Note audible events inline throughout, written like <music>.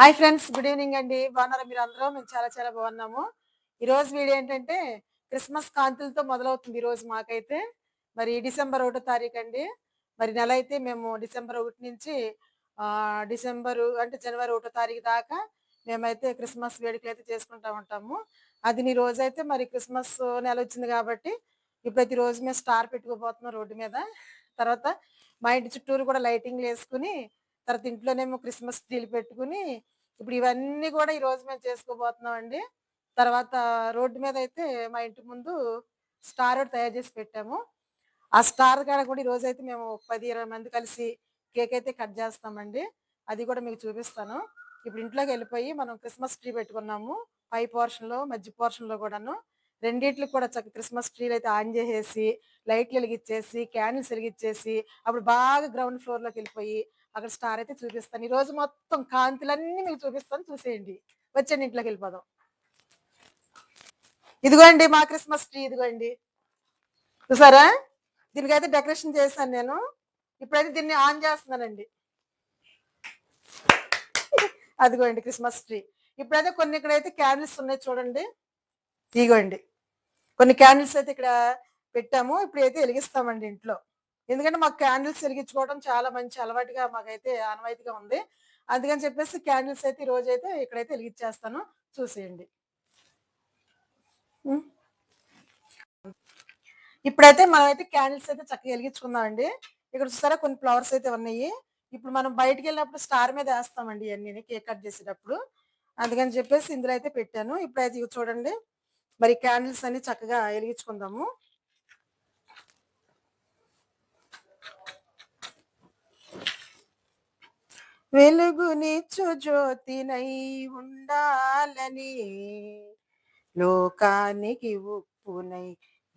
Hi friends good evening అండి. బాగున్నారా మీరు అందరూ మేము చాలా చాలా బాగున్నాము. ఈ రోజు వీడియో ఏంటంటే క్రిస్మస్ కాంతులతో మొదలవుతుంది ఈ రోజు మాకైతే. మరి డిసెంబర్ ఒకటో తారీఖు అండి. మరి నెల అయితే మేము డిసెంబర్ ఒకటి నుంచి డిసెంబరు డిసెంబర్ అంటే జనవరి ఒకటో తారీఖు దాకా మేమైతే క్రిస్మస్ వేడుకలు అయితే చేసుకుంటా ఉంటాము. అది నీ రోజు అయితే మరి క్రిస్మస్ నెల వచ్చింది కాబట్టి ఇప్పుడైతే రోజు మేము స్టార్ పెట్టుకోబోతున్నాం రోడ్డు మీద. తర్వాత మా ఇంటి చుట్టూరు కూడా లైటింగ్లు వేసుకుని తర్వాత ఇంట్లోనేమో క్రిస్మస్ ట్రీలు పెట్టుకుని ఇప్పుడు ఇవన్నీ కూడా ఈ రోజు మేము చేసుకోబోతున్నాం అండి. తర్వాత రోడ్డు మీద అయితే మా ఇంటి ముందు స్టార్ ఒకటి తయారు చేసి పెట్టాము. ఆ స్టార్ కాడ కూడా ఈ రోజు అయితే మేము పది ఇరవై మంది కలిసి కేక్ అయితే కట్ చేస్తామండి. అది కూడా మీకు చూపిస్తాను. ఇప్పుడు ఇంట్లోకి వెళ్ళిపోయి మనం క్రిస్మస్ ట్రీ పెట్టుకున్నాము. పై పోర్షన్లో మధ్య పోర్షన్లో కూడాను. రెండిట్లకి కూడా చక్క క్రిస్మస్ ట్రీలు అయితే ఆన్ చేసేసి లైట్లు వెలిగించేసి క్యాండిల్స్ వెలిగించేసి అప్పుడు బాగా గ్రౌండ్ ఫ్లోర్లోకి వెళ్ళిపోయి అక్కడ స్టార్ అయితే చూపిస్తాను. ఈ రోజు మొత్తం కాంతులన్నీ మీకు చూపిస్తాను చూసేయండి. వచ్చేయండి ఇంట్లోకి వెళ్ళిపోదాం. ఇదిగోండి మా క్రిస్మస్ ట్రీ ఇదిగోండి. చూసారా? దీనికైతే డెకరేషన్ చేశాను నేను. ఇప్పుడైతే దీన్ని ఆన్ చేస్తున్నానండి. అదిగోండి క్రిస్మస్ ట్రీ. ఇప్పుడైతే కొన్ని ఇక్కడైతే క్యాండిల్స్ ఉన్నాయి చూడండి. ఇగోండి కొన్ని క్యాండిల్స్ అయితే ఇక్కడ పెట్టాము. ఇప్పుడు అయితే వెలిగిస్తామండి ఇంట్లో. ఎందుకంటే మాకు క్యాండిల్స్ వెలిగించుకోవడం చాలా మంచి అలవాటుగా మాకైతే ఆనవాయితీగా ఉంది. అందుకని చెప్పేసి క్యాండిల్స్ అయితే ఈ రోజు అయితే ఇక్కడైతే వెలిగించేస్తాను. చూసేయండి. ఇప్పుడైతే మనం అయితే క్యాండిల్స్ అయితే చక్కగా వెలిగించుకుందామండి. ఇక్కడ చూసారా కొన్ని ఫ్లవర్స్ అయితే ఉన్నాయి. ఇప్పుడు మనం బయటికి వెళ్ళినప్పుడు స్టార్ మీద వేస్తామండి ఇవన్నీ కేక్ కట్ చేసేటప్పుడు. అందుకని చెప్పేసి ఇందులో అయితే పెట్టాను. ఇప్పుడైతే ఇవి చూడండి. మరి క్యాండిల్స్ అన్ని చక్కగా వెలిగించుకుందాము. వెలుగునిచ్చు జ్యోతినై ఉండాలని లోకానికి ఉప్పునై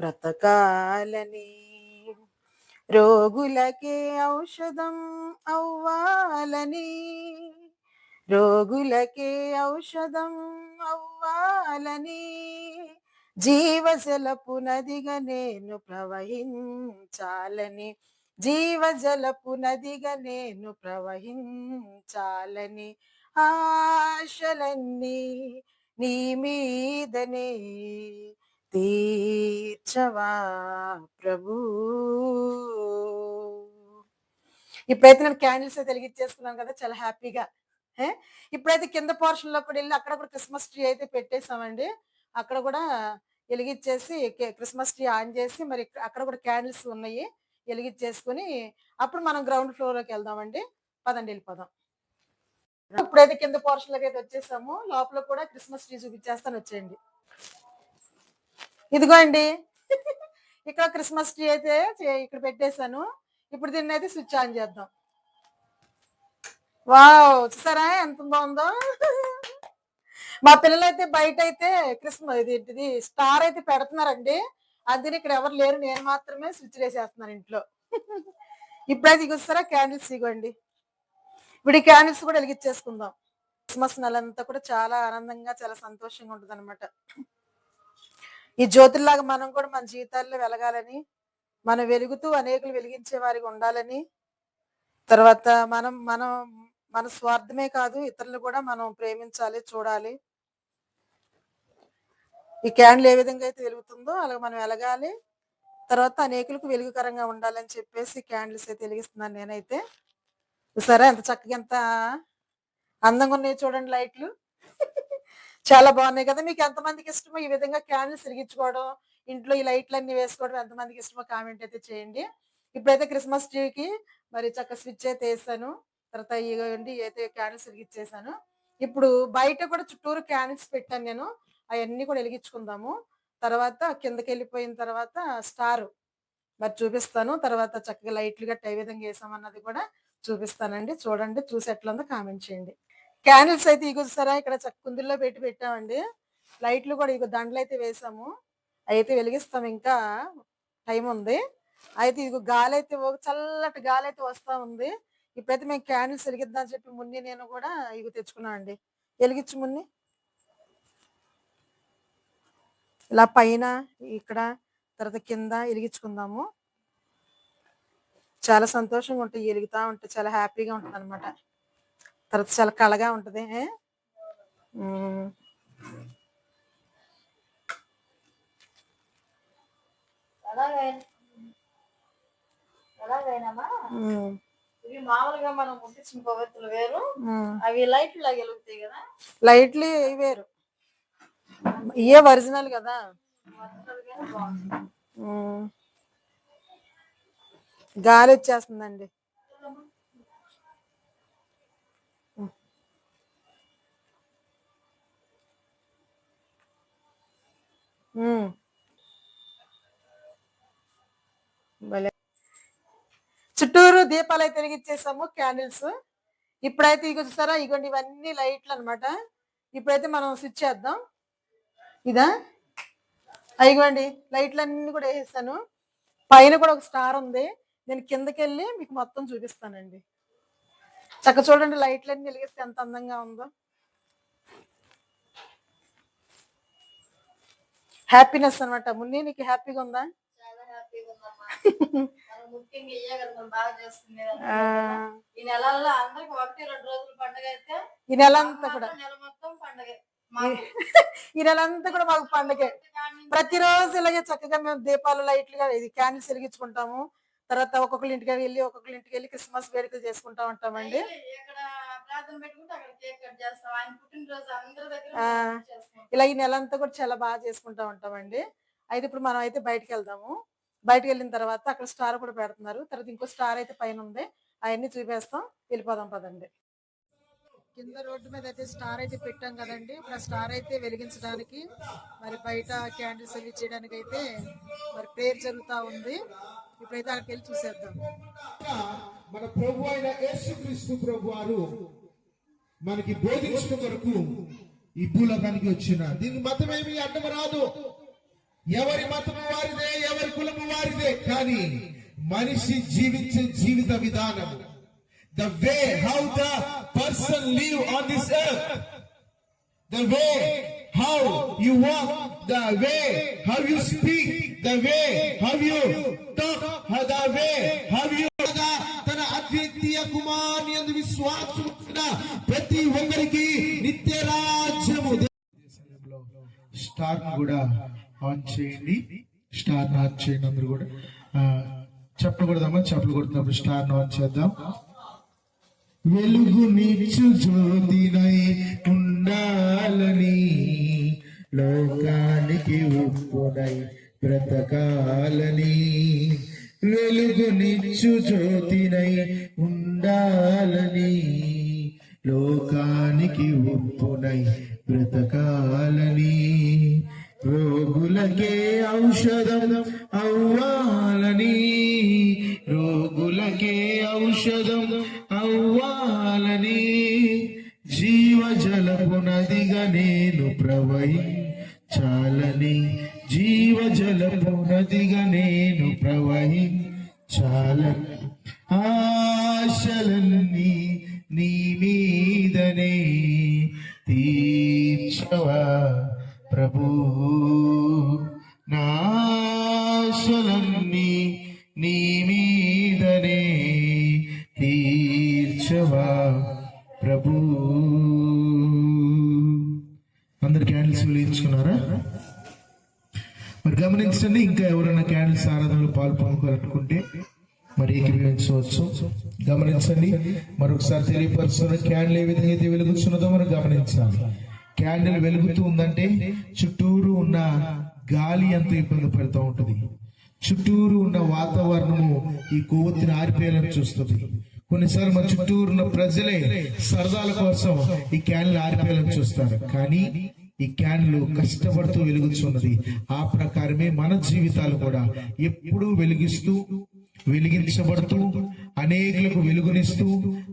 బ్రతకాలని. రోగులకే ఔషధం అవ్వాలని రోగులకే ఔషధం అవ్వాలని. జీవజలపు నదిగా నేను ప్రవహించాలని జీవజలపు నదిగా నేను ప్రవహించాలని ఆశలన్నీ నీ మీదనే తీర్చవా ప్రభు. ఇప్పుడైతే నేను క్యాండిల్స్ అయితే వెలిగించేస్తున్నాను కదా చాలా హ్యాపీగా. ఇప్పుడైతే కింద పోర్షన్లో కూడా వెళ్ళి అక్కడ కూడా క్రిస్మస్ ట్రీ అయితే పెట్టేసామండి అక్కడ కూడా వెలిగించేసి క్రిస్మస్ ట్రీ ఆన్ చేసి మరి అక్కడ కూడా క్యాండిల్స్ ఉన్నాయి. వెలిగించేసుకుని అప్పుడు మనం గ్రౌండ్ ఫ్లోర్లోకి వెళ్దామండి. పదండి వెళ్ళిపోదాం. ఇప్పుడైతే కింద పోర్షన్ అయితే వచ్చేసాము. లోపల కూడా క్రిస్మస్ ట్రీ చూపించేస్తాను వచ్చేయండి. ఇదిగో అండి <laughs> ఇక్కడ క్రిస్మస్ ట్రీ అయితే ఇక్కడ పెట్టేశాను. ఇప్పుడు దీన్ని అయితే స్విచ్ ఆన్ చేద్దాం. వావ్! చూసారా? ఎంత బాగుందో. <laughs> మా పిల్లలు అయితే బయట అయితే క్రిస్మస్ ఇది స్టార్ అయితే పెడుతున్నారండి. అందుకని ఇక్కడ ఎవరు లేరు. నేను మాత్రమే స్విచ్ వేసేస్తున్నాను ఇంట్లో. ఇప్పుడైతే ఇగొస్తారా? క్యాండిల్స్ ఇగోండి. ఇప్పుడు ఈ క్యాండిల్స్ కూడా వెలిగించేసుకుందాం. క్రిస్మస్ నెలంతా కూడా చాలా ఆనందంగా చాలా సంతోషంగా ఉంటుంది అనమాట ఈ జ్యోతుల్లాగా మనం కూడా మన జీవితాల్లో వెలగాలని మనం వెలుగుతూ అనేకులు వెలిగించే వారికి ఉండాలని తర్వాత మనం మనం మన స్వార్థమే కాదు ఇతరులు కూడా మనం ప్రేమించాలి చూడాలి. ఈ క్యాండిల్ ఏ విధంగా అయితే వెలుగుతుందో అలాగే మనం వెలగాలి. తర్వాత అనేకులకు వెలుగుకరంగా ఉండాలని చెప్పేసి క్యాండిల్స్ అయితే వెలిగిస్తున్నాను నేనైతే. సరే ఎంత చక్కగా ఎంత అందంగా ఉన్నాయి చూడండి లైట్లు. చాలా బాగున్నాయి కదా. మీకు ఎంతమందికి ఇష్టమో ఈ విధంగా క్యాండిల్స్ తిరిగించుకోవడం ఇంట్లో ఈ లైట్లు అన్ని వేసుకోవడం ఎంతమందికి ఇష్టమో కామెంట్ అయితే చేయండి. ఇప్పుడైతే క్రిస్మస్ ట్రీకి మరి చక్క స్విచ్ అయితే వేసాను. తర్వాత ఇవ్వండి అయితే క్యాండిల్స్ తిరిగిచ్చేసాను ఇప్పుడు బయట కూడా చుట్టూరు క్యాండిల్స్ పెట్టాను నేను. అవన్నీ కూడా వెలిగించుకుందాము. తర్వాత కిందకి వెళ్ళిపోయిన తర్వాత స్టార్. మరి చూపిస్తాను. తర్వాత చక్కగా లైట్లు గట్ట ఏ విధంగా వేసామన్నది కూడా చూపిస్తానండి. చూడండి చూసి ఎట్లా కామెంట్ చేయండి. క్యాండిల్స్ అయితే ఇగుస్తారా ఇక్కడ చక్కుందుల్లో పెట్టి పెట్టామండి. లైట్లు కూడా ఇగో దండలు అయితే వేసాము. అయితే వెలిగిస్తాం ఇంకా. టైం ఉంది. అయితే ఇదిగో గాలి అయితే చల్లటి గాలి అయితే వస్తా ఉంది. ఇప్పుడైతే మేము క్యాండిల్స్ వెలిగిద్దాం చెప్పి మున్ని నేను కూడా ఇగో తెచ్చుకున్నాం అండి వెలిగించు మున్ని. ఇలా పైన ఇక్కడ తర్వాత కింద వెలిగించుకుందాము చాలా సంతోషంగా ఉంటాయి వెలుగుతా ఉంటే చాలా హ్యాపీగా ఉంటుంది అనమాట తర్వాత చాలా కళగా ఉంటది. ఇవి మామూలుగా మనం ముట్టించిన కొవ్వెత్తులు వేరు. అవి లైట్ లాగా వెలుగుతాయి కదా? లైట్లీ వేరు. ఇయే ఒరిజినల్ కదా? గాలి వచ్చేస్తుందండి. చుట్టూరు దీపాలు అయితే వెలిగించేసాము క్యాండిల్స్. ఇప్పుడైతే ఇగో చూసారా ఇగోండి ఇవన్నీ లైట్లు అన్నమాట. ఇప్పుడైతే మనం స్విచ్ చేద్దాం. ఇదా? అయిగోండి లైట్లు అన్ని కూడా వేసేసాను పైన కూడా ఒక స్టార్ ఉంది. నేను కిందకి వెళ్ళి మీకు మొత్తం చూపిస్తానండి. చక్క చూడండి లైట్లు అన్ని వెలిగిస్తే ఎంత అందంగా ఉందో. హ్యాపీనెస్ అనమాట మున్ని నీకు హ్యాపీగా ఉందా? ఈ నెల అంతా కూడా మాత్రం నెల మొత్తం పండుగ మాకు ఈ నెల అంతా కూడా మాకు పండగే. ప్రతిరోజు ఇలాగే చక్కగా మేము దీపాలు లైట్లుగా ఇది క్యాండిల్స్ వెలిగించుకుంటాము. తర్వాత ఒక్కొక్కరి ఇంటికి వెళ్ళి ఒక్కొక్కరి ఇంటికి వెళ్ళి క్రిస్మస్ వేడుకలు చేసుకుంటా ఉంటామండి. ఇలా ఈ నెల అంతా కూడా చాలా బాగా చేసుకుంటా ఉంటామండి. అయితే ఇప్పుడు మనం అయితే బయటికి వెళ్దాము. బయటికి వెళ్ళిన తర్వాత అక్కడ స్టార్ కూడా పెడుతున్నారు. తర్వాత ఇంకో స్టార్ అయితే పైన ఉంది. అవన్నీ చూపేస్తాం. వెళ్ళిపోదాం పదండి. కింద రోడ్డు మీద అయితే స్టార్ అయితే పెట్టాం కదండి. ఇప్పుడు ఆ స్టార్ అయితే వెలిగించడానికి మరి బయట క్యాండిల్స్ చేయడానికి అయితే మరి ప్రేయర్ జరుగుతూ ఉంది. ఇప్పుడైతే అక్కడికి వెళ్ళి చూసేద్దాం. మన ప్రభు అయిన యేసుక్రీస్తు ప్రభు వారు మనకి బోధించిన కొరకు ఈ భూలోకానికి వచ్చిన దీని మతం ఏమి అడ్డం రాదు. ఎవరి మతము వారిదే ఎవరి కులము వారిదే కానీ మనిషి జీవించే జీవిత విధానం the way how the person live on this earth the way how you walk, the way how you speak, the way how you talk, how the way how you తన అద్వితీయ కుమారుని యందు విశ్వాసం ప్రతి ఒక్కరికి నిత్య రాజ్యము. స్టార్ కూడా ఆన్ చేయండి. స్టార్ ఆన్ చేయండి అందరూ కూడా. చెప్పకూడదమ్మా చెప్పలు కొడుతున్నప్పుడు స్టార్ ఆన్ చేద్దాం. వెలుగు నిచ్చు జ్యోతినై ఉండాలని లోకానికి ఉప్పునై బ్రతకాలని వెలుగు నిచ్చు జ్యోతినై ఉండాలని లోకానికి ఉప్పునై బ్రతకాలని రోగులకే ఔషధం అవ్వాలని ప్రవహించాలని జీవజలపు నదిగా నేను ప్రవహించాలని ఆశలన్నీ నీ మీదనే తీర్చవా ప్రభూ? ఒకసారి తెలియపరుస్తున్న క్యాండిల్ ఏ విధంగా అయితే వెలుగుతున్నదో మనం గమనించాలి. క్యాండిల్ వెలుగుతూ ఉందంటే చుట్టూరు ఉన్న గాలి ఎంతో ఇబ్బంది పెడుతూ ఉంటుంది. చుట్టూరు ఉన్న వాతావరణము ఈ కొవ్వొత్తిని ఆరిపోయేలా చూస్తుంది. కొన్నిసార్లు మన చుట్టూరు ఉన్న ప్రజలే సరదాల కోసం ఈ క్యాండిల్ ఆరిపోయేలా చూస్తారు. కానీ ఈ క్యాండిల్ కష్టపడుతూ వెలుగుతున్నది ఆ ప్రకారమే మన జీవితాలు కూడా ఎప్పుడూ వెలిగిస్తూ వెలిగించబడుతూ అనేకులకు వెలుగునిస్తూ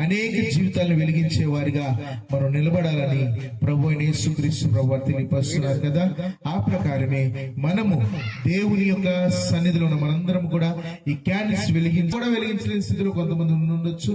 అనేక జీవితాలను వెలిగించే వారిగా మనం నిలబడాలని ప్రభు అయిన యేసుక్రీస్తు ప్రభు తెలియపరుస్తున్నారు కదా. ఆ ప్రకారమే మనము దేవుని యొక్క సన్నిధిలో ఉన్న మనందరం కూడా ఈ క్యాండిల్స్ వెలిగించి కూడా వెలిగించలేని స్థితిలో కొంతమంది ఉండొచ్చు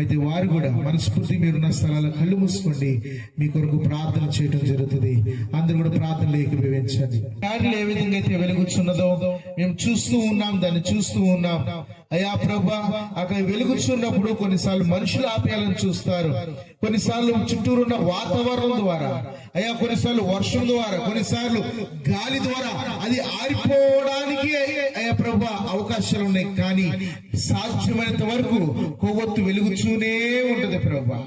అయితే వారు కూడా మనస్ఫూర్తి మీరున్న స్థలాల కళ్ళు మూసుకోండి. మీ కొరకు ప్రార్థన చేయడం జరుగుతుంది. అందరూ కూడా ప్రార్థనలు ఏకీభవించండి. క్యాండిల్ ఏ విధంగా అయితే వెలుగుచున్నదో మేము చూస్తూ ఉన్నాం దాన్ని చూస్తూ ఉన్నాం. అయ్యా ప్రభా అక్కడ వెలుగుచున్నప్పుడు కొన్నిసార్లు మనుషులు ఆపేయాలని చూస్తారు. కొన్నిసార్లు చుట్టూరు ఉన్న వాతావరణం ద్వారా అయ్యా కొన్నిసార్లు వర్షం ద్వారా కొన్నిసార్లు గాలి ద్వారా అది ఆరిపోవడానికి అయ్యా ప్రభా అవకాశాలు ఉన్నాయి. కానీ సాధ్యమైనంత వరకు కొవ్వొత్తు వెలుగుచూనే ఉంటది ప్రభా.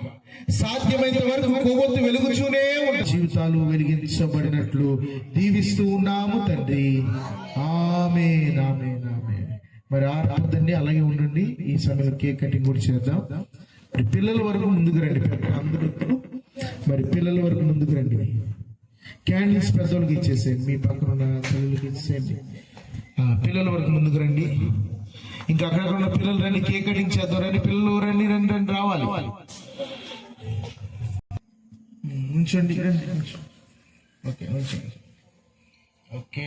సాధ్యమైనంత వరకు కొవ్వొత్తు వెలుగుచూనే ఉంటుంది. జీవితాలు వెలిగించబడినట్లు దీవిస్తూ ఉన్నాము తండ్రి. ఆమె నామే నామే మరి ఆరాధండి అలాగే ఉండండి. ఈ సమయంలో కేక్ కటింగ్ కూడా చేద్దాం. మరి పిల్లల వరకు ముందుకు రండి. అందరూ మరి పిల్లల వరకు ముందుకు రండి. క్యాండిల్స్ పెద్దోళ్ళకి ఇచ్చేసేయండి. మీ పక్కన ఉన్న పిల్లలకి ఇచ్చేయండి పిల్లల వరకు ముందుకు రండి. ఇంకా అక్కడ ఉన్న పిల్లలు రండి కేక్ కటింగ్ చేద్దాం. రండి పిల్లలు రండి రండి రండి రావాలి. ఉంచండి రండి ఓకే ఉంచండి. ఓకే.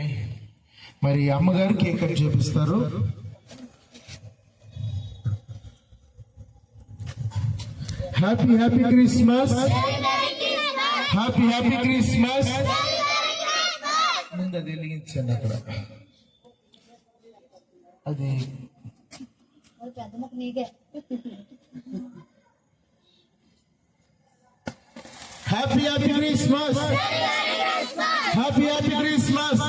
మరి అమ్మగారు కేక్ కట్ చేపిస్తారు. Happy happy Christmas happy happy Christmas ముందు అది వెలిగించండి అక్కడ అది పెద్ద ముక్క నీకే happy happy Christmas happy happy Christmas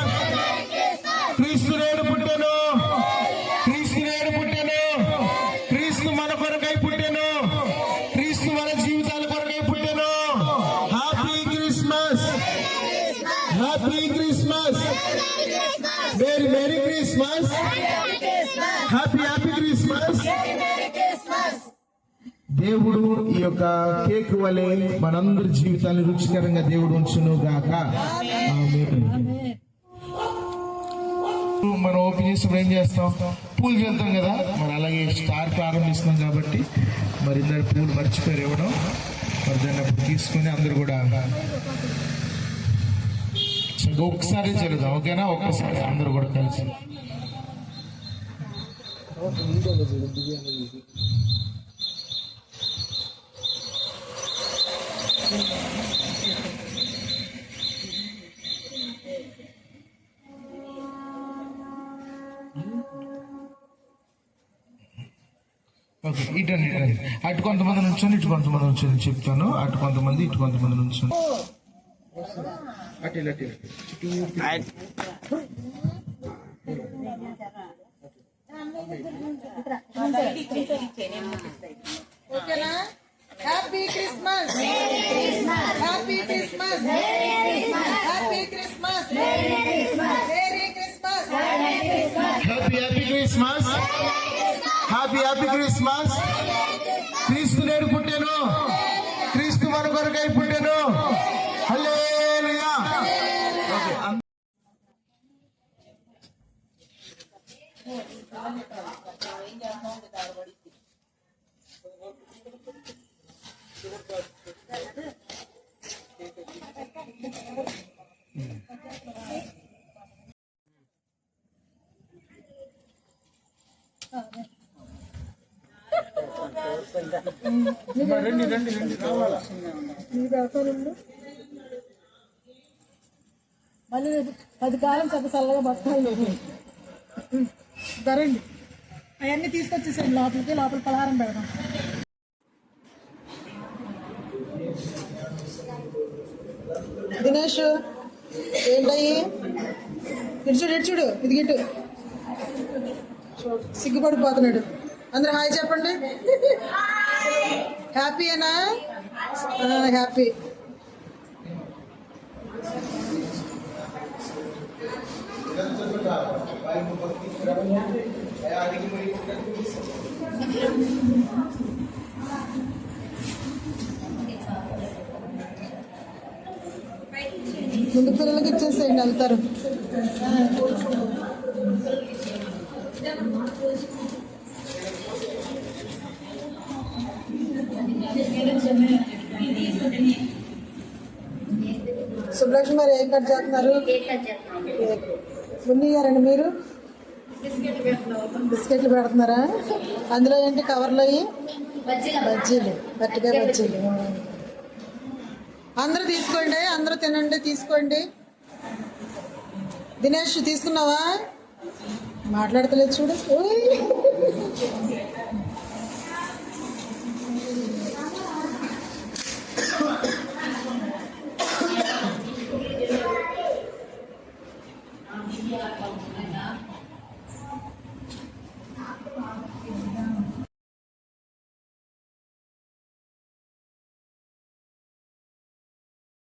దేవుడు ఈ యొక్క కేక్ వలె మనందరి జీవితాన్ని రుచికరంగా దేవుడు ఉంచును గాక మనం ఓపెన్ చేసినప్పుడు ఏం చేస్తాం? పూలు చేద్దాం కదా? మరి అలాగే స్టార్ ప్రారంభిస్తున్నాం కాబట్టి మరి ఇద్దరు పూలు మర్చిపోయారు ఇవ్వడం మరి దాన్ని అప్పుడు అందరు కూడా ఒకసారి ఒక్కసారి ఓకేనా? ఒక్కసారి అందరూ కూడా కలిసి. ఓకే అటు కొంతమంది నుంచొని ఇటు కొంతమంది నుంచొని చెప్తాను. అటు కొంతమంది ఇటు కొంతమంది నుంచొని. అటు ఇలా, ఓకేనా? Happy Christmas happy Christmas happy Christmas merry Christmas happy happy Christmas happy happy Christmas క్రీస్తు నేడు పుట్టాను. క్రీస్తు మన కొరకై పుట్టాను. హల్లెలూయా. ఓకే అం- రండి రండి రండి రావాలా మళ్ళీ పది కాలం చక్క చల్లగా బతకాలి ధరండి. అవన్నీ తీసుకొచ్చేసండి లోపలికి లోపల పలహారం పెడదాం. దినేష్ ఏంటయ్యి? ఇటు చూడు ఇటు చూడు ఇది గిట్టు సిగ్గుపడిపోతున్నాడు. అందరు హాయ్ చెప్పండి. హ్యాపీయేనా హ్యాపీ. ముందు పిల్లలకి ఇచ్చేసేయండి వెళ్తారు. సుబ్బలక్ష్మి మరి ఏం కట్ చేస్తున్నారు? కేక్ ఉన్నిగారండి మీరు? బిస్కెట్లు పెడుతున్నారా? అందులో ఏంటి కవర్లో బజ్జీలు. గట్టిగా బజ్జీలు. అందరూ తీసుకోండి అందరూ తినండి తీసుకోండి. దినేష్ తీసుకున్నావా? మాట్లాడతలేదు చూడు.